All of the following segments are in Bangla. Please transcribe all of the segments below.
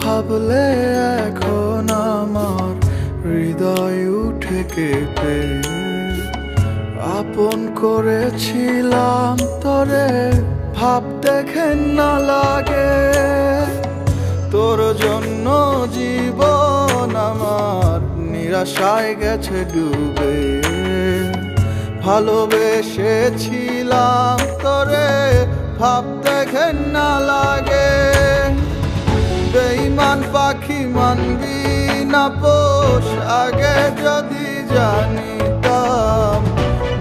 ভাবলে এখন আমার হৃদয় উঠে কেঁপে। আপন করেছিলাম তরে, ভাব দেখেন না লাগে। তোর জন্য জীবন আমার নিরাশায় গেছে ডুবে। ভালোবেসেছিলাম তরে, ভাব দেখেন না লাগে। পাখি মানবি না পোষ, আগে যদি জানিতাম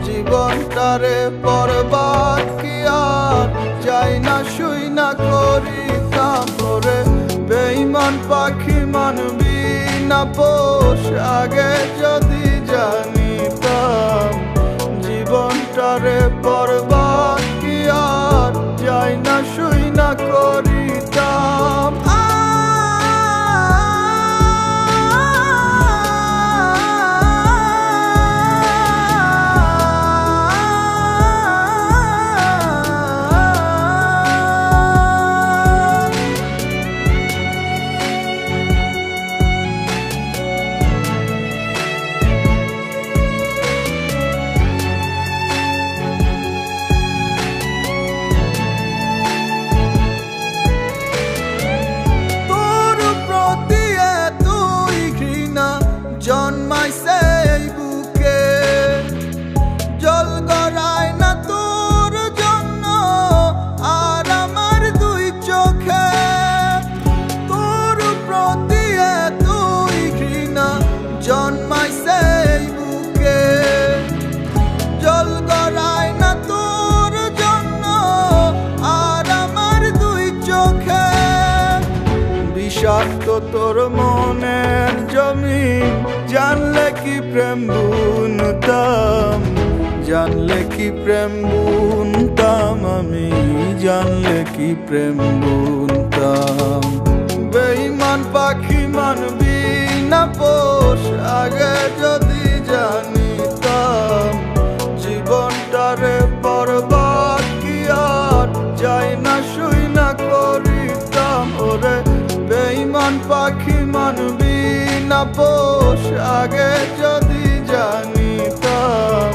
জীবনটারে পরবার কি আর? যাই না শুই না করিতাম ওরে বেইমান পাখি মানবি না পোষ, আগে যদি জানিতাম জীবনটারে পরবার কি আর? যাই না শুই না করিতাম জন্মাইছে বুকে। জল গড়ায় না তোর জন্য, আর আমার দুই চোখে। তোর প্রতি এতই ঘৃণা জন্মাইছে এই বুকে। জল গড়ায় না তোর জন্য, আর আমার দুই চোখে। বিষাক্ত তোর জমিন জানলে কি প্রেম বুনতাম? জানলে কি প্রেম বুনতাম? আমি জানলে কি প্রেম বুনতাম? বেইমান পাখি মানবি না পোষ, আগে যদি জানিতাম। জীবনটারে পরবার কি আর? যাই না শুই না করিতাম। ওরে বেইমান পাখি মানবি না পোষ আগে যদি জানিতাম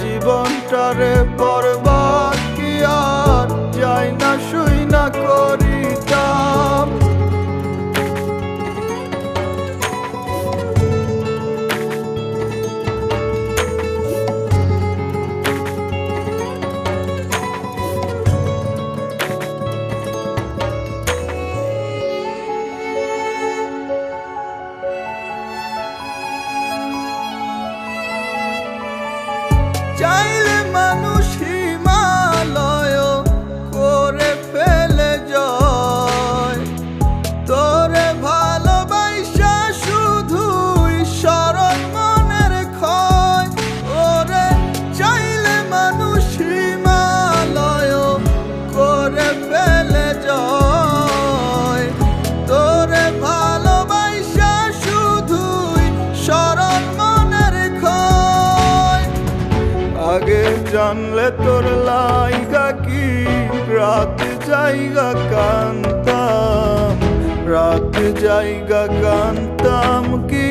জীবনটারে পরবার Don't জানলে তোর লাইগা কি? রাত জায়গা কান্তাম, রাত জায়গা কান্তাম কি?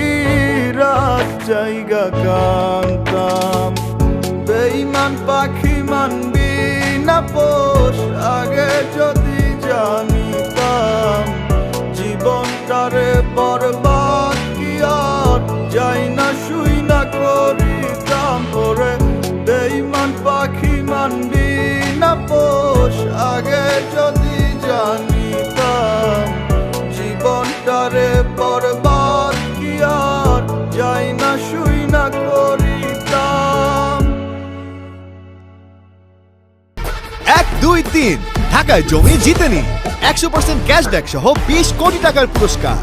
রাত জায়গা কান্তাম। বেইমান পাখি মানবি না পোষ, আগে যদি জানিতাম, জীবনটারে বরবাদ কি আর? যাই না শুই না করিতাম বেইমান পাখি মানবি না পোষ, আগে যদি জানিতাম জীবনটারে বরবাদ কি আর, যাই না শুই না করিতাম। এক, দুই, তিন, ঢাকায় জমি জিতে একশো পার্সেন্ট ক্যাশব্যাক সহ বিশ কোটি টাকার পুরস্কার।